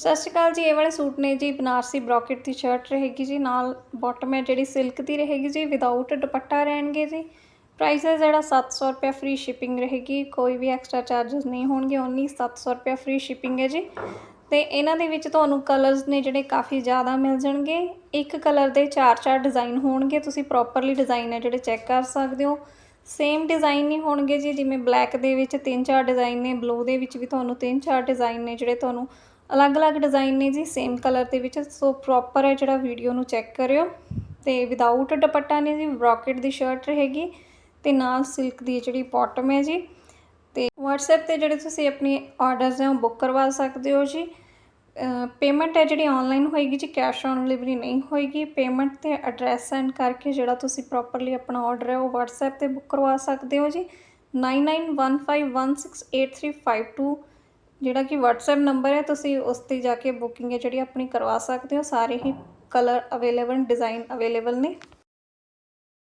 ਸਤਿ ਸ਼੍ਰੀ ਅਕਾਲ ਜੀ, ਇਹ ਵਾਲੇ ਸੂਟ ਨੇ ਜੀ, ਬਨਾਰਸੀ ਬ੍ਰੋਕੇਟ ਦੀ ਸ਼ਰਟ ਰਹੇਗੀ ਜੀ, ਨਾਲ ਬਾਟਮ ਹੈ ਜਿਹੜੀ ਸਿਲਕ ਦੀ ਰਹੇਗੀ ਜੀ ਵਿਦਆਊਟ ਦੁਪੱਟਾ ਰਹਿਣਗੇ ਜੀ। ਪ੍ਰਾਈਸ ਹੈ ਜਿਹੜਾ 700 ਰੁਪਏ ਫ੍ਰੀ ਸ਼ਿਪਿੰਗ ਰਹੇਗੀ, ਕੋਈ ਵੀ ਐਕਸਟਰਾ ਚਾਰजेस ਨਹੀਂ ਹੋਣਗੇ ਓਨਲੀ 700 ਰੁਪਏ ਫ੍ਰੀ ਸ਼ਿਪਿੰਗ ਹੈ ਜੀ। ਤੇ ਇਹਨਾਂ ਦੇ ਵਿੱਚ ਤੁਹਾਨੂੰ ਕਲਰਸ ਨੇ ਜਿਹੜੇ ਕਾਫੀ ਜ਼ਿਆਦਾ ਮਿਲ ਜਾਣਗੇ, ਇੱਕ ਕਲਰ ਦੇ ਚਾਰ ਚਾਰ ਡਿਜ਼ਾਈਨ ਹੋਣਗੇ, ਤੁਸੀਂ ਪ੍ਰੋਪਰਲੀ ਡਿਜ਼ਾਈਨ ਹੈ ਜਿਹੜੇ ਚੈੱਕ ਕਰ ਸਕਦੇ ਹੋ। ਸੇਮ ਡਿਜ਼ਾਈਨ ਨਹੀਂ ਹੋਣਗੇ ਜੀ, ਜਿਵੇਂ ਬਲੈਕ ਦੇ ਵਿੱਚ ਤਿੰਨ ਚਾਰ ਡਿਜ਼ਾਈਨ ਨੇ ਬਲੂ ਦੇ ਵਿੱਚ ਵੀ ਤੁਹਾਨੂੰ ਤਿੰਨ ਚਾਰ ਡਿਜ਼ਾਈਨ ਨੇ ਜਿਹੜੇ ਤੁਹਾਨੂੰ ਅਲੱਗ-ਅਲੱਗ ਡਿਜ਼ਾਈਨ ਨੇ ਜੀ ਸੇਮ ਕਲਰ ਦੇ ਵਿੱਚ। ਸੋ ਪ੍ਰੋਪਰ ਹੈ ਜਿਹੜਾ ਵੀਡੀਓ ਨੂੰ ਚੈੱਕ ਕਰਿਓ। ਤੇ ਵਿਦਆਊਟ ਦੁਪੱਟਾ ਨੇ ਜੀ ਬ੍ਰੋਕੇਟ ਦੀ ਸ਼ਰਟ ਰਹੇਗੀ। ਤੇ ਨਾਲ ਸਿਲਕ ਦੀ ਜਿਹੜੀ ਬਾਟਮ ਹੈ ਜੀ। ਤੇ WhatsApp ਤੇ ਜਿਹੜੇ ਤੁਸੀਂ ਆਪਣੇ ਆਰਡਰਸ ਹੈ, ਉਹ ਬੁੱਕ ਕਰਵਾ ਸਕਦੇ ਹੋ ਜੀ। ਪੇਮੈਂਟ ਹੈ ਜਿਹੜੀ ਆਨਲਾਈਨ ਹੋਏਗੀ ਜੀ ਕੈਸ਼ ਔਨ ਡਿਲੀਵਰੀ ਨਹੀਂ ਹੋਏਗੀ। ਪੇਮੈਂਟ ਤੇ ਐਡਰੈਸ ਸੈਂਡ ਕਰਕੇ ਜਿਹੜਾ ਤੁਸੀਂ ਪ੍ਰੋਪਰਲੀ ਆਪਣਾ ਆਰਡਰ ਹੈ, ਉਹ WhatsApp ਤੇ ਬੁੱਕ ਕਰਵਾ ਸਕਦੇ ਹੋ ਜੀ। 9915168352 ਜਿਹੜਾ ਕਿ WhatsApp ਨੰਬਰ ਹੈ, ਤੁਸੀਂ ਉਸ ਤੇ ਜਾ ਕੇ ਬੁਕਿੰਗ ਹੈ ਜਿਹੜੀ ਆਪਣੀ ਕਰਵਾ ਸਕਦੇ ਹੋ। ਸਾਰੇ ਹੀ ਕਲਰ ਅਵੇਲੇਬਲ ਡਿਜ਼ਾਈਨ ਅਵੇਲੇਬਲ ਨੇ।